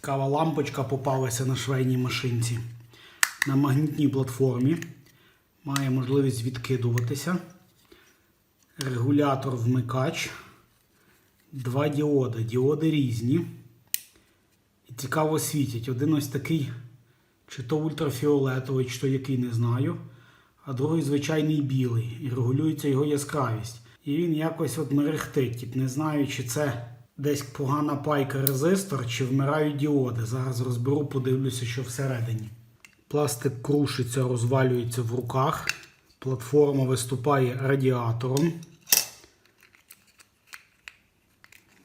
Цікава лампочка попалася на швейній машинці. На магнітній платформі. Має можливість відкидуватися. Регулятор вмикач. Два діоди. Діоди різні. І цікаво світять. Один ось такий, чи то ультрафіолетовий, чи то який не знаю. А другий звичайний білий. І регулюється його яскравість. І він якось от мерехтить. Не знаю, чи це десь погана пайка резистор, чи вмирають діоди. Зараз розберу, подивлюся, що всередині. Пластик крушиться, розвалюється в руках. Платформа виступає радіатором.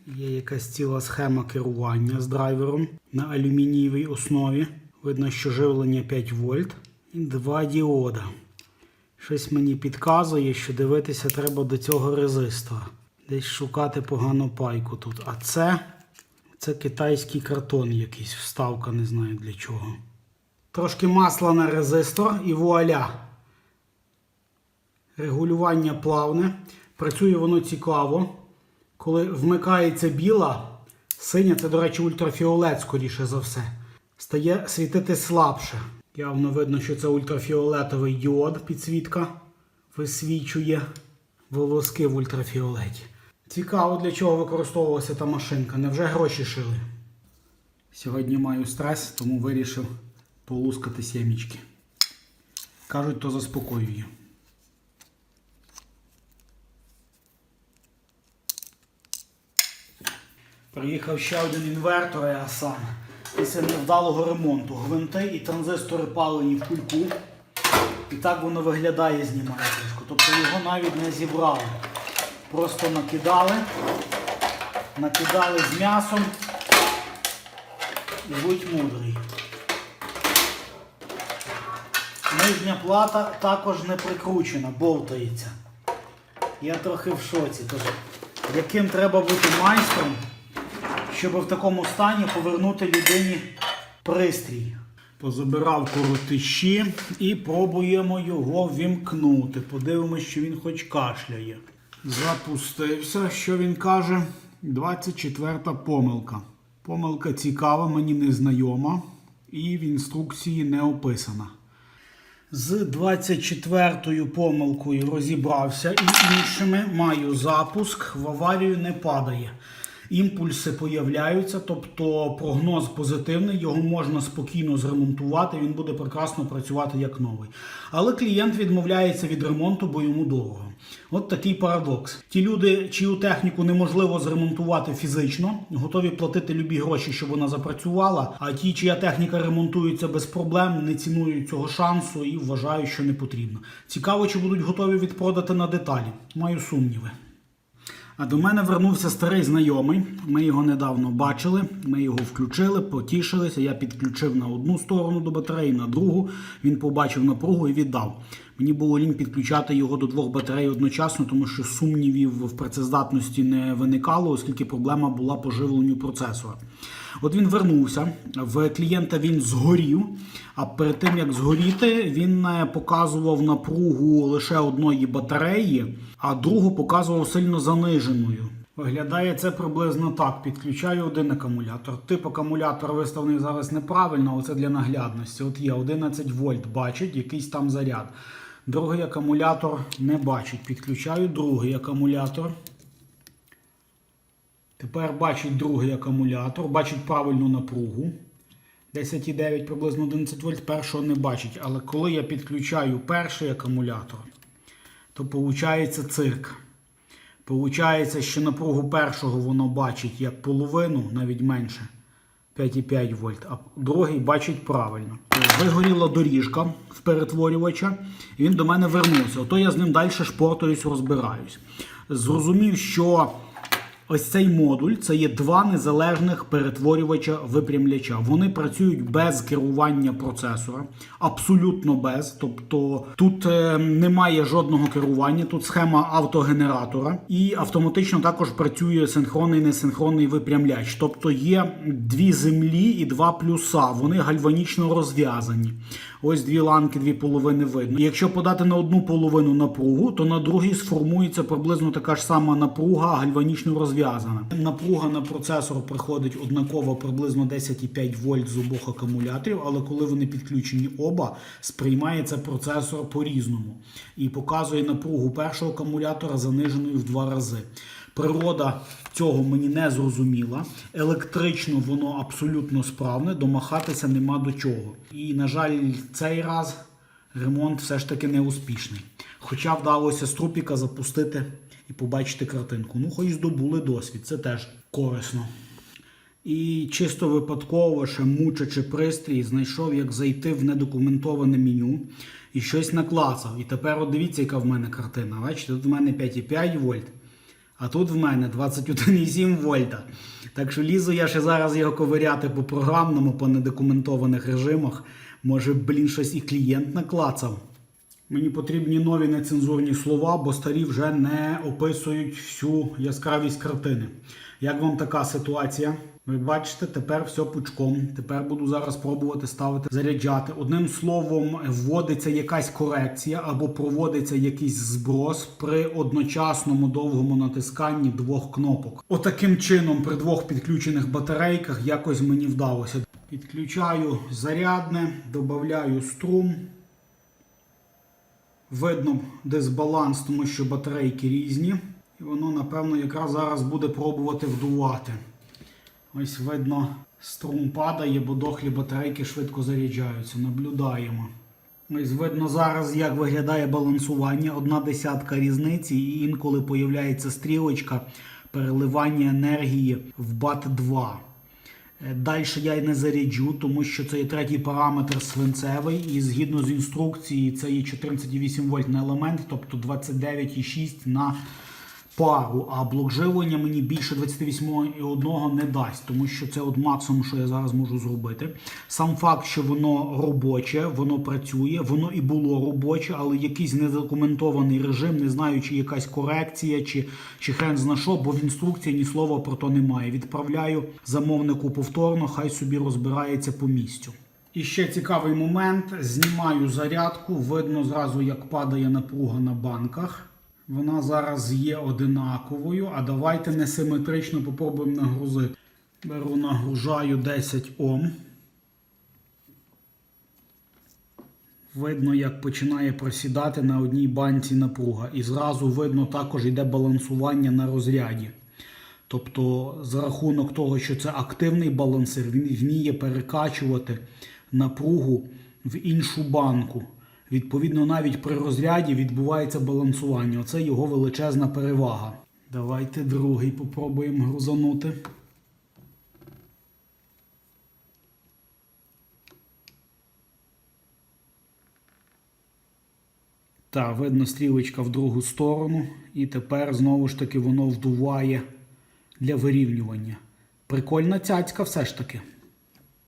Є якась ціла схема керування з драйвером на алюмінієвій основі. Видно, що живлення 5 вольт і два діода. Щось мені підказує, що дивитися треба до цього резистора. Десь шукати погану пайку тут. А це, це китайський картон якийсь, вставка, не знаю для чого. Трошки масла на резистор і вуаля. Регулювання плавне. Працює воно цікаво. Коли вмикається біла, синя це, до речі, ультрафіолет, скоріше за все, стає світити слабше. Явно видно, що це ультрафіолетовий діод, підсвітка висвічує волоски в ультрафіолеті. Цікаво, для чого використовувалася та машинка. Невже гроші шили? Сьогодні маю стрес, тому вирішив полускати сімічки. Кажуть, то заспокоює. Приїхав ще один інвертор Еасан після невдалого ремонту. Гвинти і транзистори палені в кульку. І так воно виглядає, знімає. Тобто його навіть не зібрали. Просто накидали, накидали з м'ясом і будь мудрий. Нижня плата також не прикручена, бовтається. Я трохи в шоці. Тож, яким треба бути майстром, щоб в такому стані повернути людині пристрій. Позабирав коротиші і пробуємо його вімкнути. Подивимось, чи він хоч кашляє. Запустився. Що він каже? 24 помилка. Помилка цікава, мені не знайома і в інструкції не описана. З 24-ю помилкою розібрався і іншими маю запуск, в аварію не падає. Імпульси появляються, тобто прогноз позитивний, його можна спокійно зремонтувати, він буде прекрасно працювати як новий. Але клієнт відмовляється від ремонту, бо йому дорого. От такий парадокс. Ті люди, чию техніку неможливо зремонтувати фізично, готові платити любі гроші, щоб вона запрацювала. А ті, чия техніка ремонтується без проблем, не цінують цього шансу і вважають, що не потрібно. Цікаво, чи будуть готові відпродати на деталі. Маю сумніви. А до мене вернувся старий знайомий. Ми його недавно бачили. Ми його включили, потішилися. Я підключив на одну сторону до батареї, на другу. Він побачив напругу і віддав. Мені було лінь підключати його до двох батарей одночасно, тому що сумнівів в працездатності не виникало, оскільки проблема була по живленню процесора. От він вернувся. В клієнта він згорів. А перед тим як згоріти, він е, показував напругу лише одної батареї, а другу показував сильно заниженою. Виглядає це приблизно так. Підключаю один акумулятор. Тип акумулятора виставлений зараз неправильно, але це для наглядності. От є 11 вольт, бачить, якийсь там заряд. Другий акумулятор не бачить. Підключаю другий акумулятор. Тепер бачить другий акумулятор, бачить правильну напругу. 10,9 приблизно 11 вольт, першого не бачить. Але коли я підключаю перший акумулятор, то виходить цирк. Получається, що напругу першого воно бачить як половину, навіть менше 5,5 вольт, а другий бачить правильно. Вигоріла доріжка в перетворювача, і він до мене вернувся. Ото я з ним далі шпортуюсь, розбираюсь. Зрозумів, що ось цей модуль це є два незалежних перетворювача випрямляча. Вони працюють без керування процесора, абсолютно без. Тобто тут е, немає жодного керування, тут схема автогенератора, і автоматично також працює синхронний несинхронний випрямляч. Тобто є дві землі і два плюса. Вони гальванічно розв'язані. Ось дві ланки, дві половини видно. І якщо подати на одну половину напругу, то на другій сформується приблизно така ж сама напруга, гальванічно розв'язана. Напруга на процесор приходить однаково приблизно 10,5 вольт з обох акумуляторів, але коли вони підключені оба, сприймається процесор по-різному і показує напругу першого акумулятора заниженою в два рази. Природа цього мені не зрозуміла. Електрично воно абсолютно справне, домахатися нема до чого. І, на жаль, цей раз ремонт все ж таки не успішний. Хоча вдалося з трупіка запустити і побачити картинку. Ну, хоч здобули досвід, це теж корисно. І чисто випадково, ще мучачи пристрій, знайшов, як зайти в недокументоване меню і щось наклацав. І тепер от дивіться, яка в мене картина. Бачите, тут в мене 5,5 вольт, а тут в мене 21,7 вольта. Так що лізу я ще зараз його ковиряти по програмному, по недокументованих режимах. Може, блін, щось і клієнт наклацав. Мені потрібні нові нецензурні слова, бо старі вже не описують всю яскравість картини. Як вам така ситуація? Ви бачите, тепер все пучком. Тепер буду зараз пробувати ставити, заряджати. Одним словом, вводиться якась корекція або проводиться якийсь зброс при одночасному довгому натисканні двох кнопок. Отаким чином, при двох підключених батарейках, якось мені вдалося. Підключаю зарядне, додаю струм. Видно дисбаланс, тому що батарейки різні. І воно, напевно, якраз зараз буде пробувати вдувати. Ось видно, струм падає, бо дохлі батарейки швидко заряджаються. Наблюдаємо. Ось видно зараз, як виглядає балансування. Одна десятка різниці, і інколи появляється стрілочка переливання енергії в бат 2. Далі я й не заряджу, тому що це є третій параметр свинцевий, і згідно з інструкції, це є 14,8 вольтний елемент, тобто 29,6 на пару. А блок живлення мені більше 28,1 не дасть, тому що це от максимум, що я зараз можу зробити. Сам факт, що воно робоче, воно працює, воно і було робоче, але якийсь недокументований режим, не знаю, чи якась корекція, чи, чи хрен зна що, бо в інструкції ні слова про то немає. Відправляю замовнику повторно, хай собі розбирається по місцю. І ще цікавий момент: знімаю зарядку, видно зразу, як падає напруга на банках. Вона зараз є одинаковою, а давайте несиметрично попробуємо нагрузити. Беру, нагружаю 10 Ом. Видно, як починає просідати на одній банці напруга. І зразу видно також йде балансування на розряді. Тобто, за рахунок того, що це активний балансир, він вміє перекачувати напругу в іншу банку. Відповідно, навіть при розряді відбувається балансування. Оце його величезна перевага. Давайте другий попробуємо грузанути. Так, видно стрілочка в другу сторону. І тепер знову ж таки воно вдуває для вирівнювання. Прикольна цяцька все ж таки.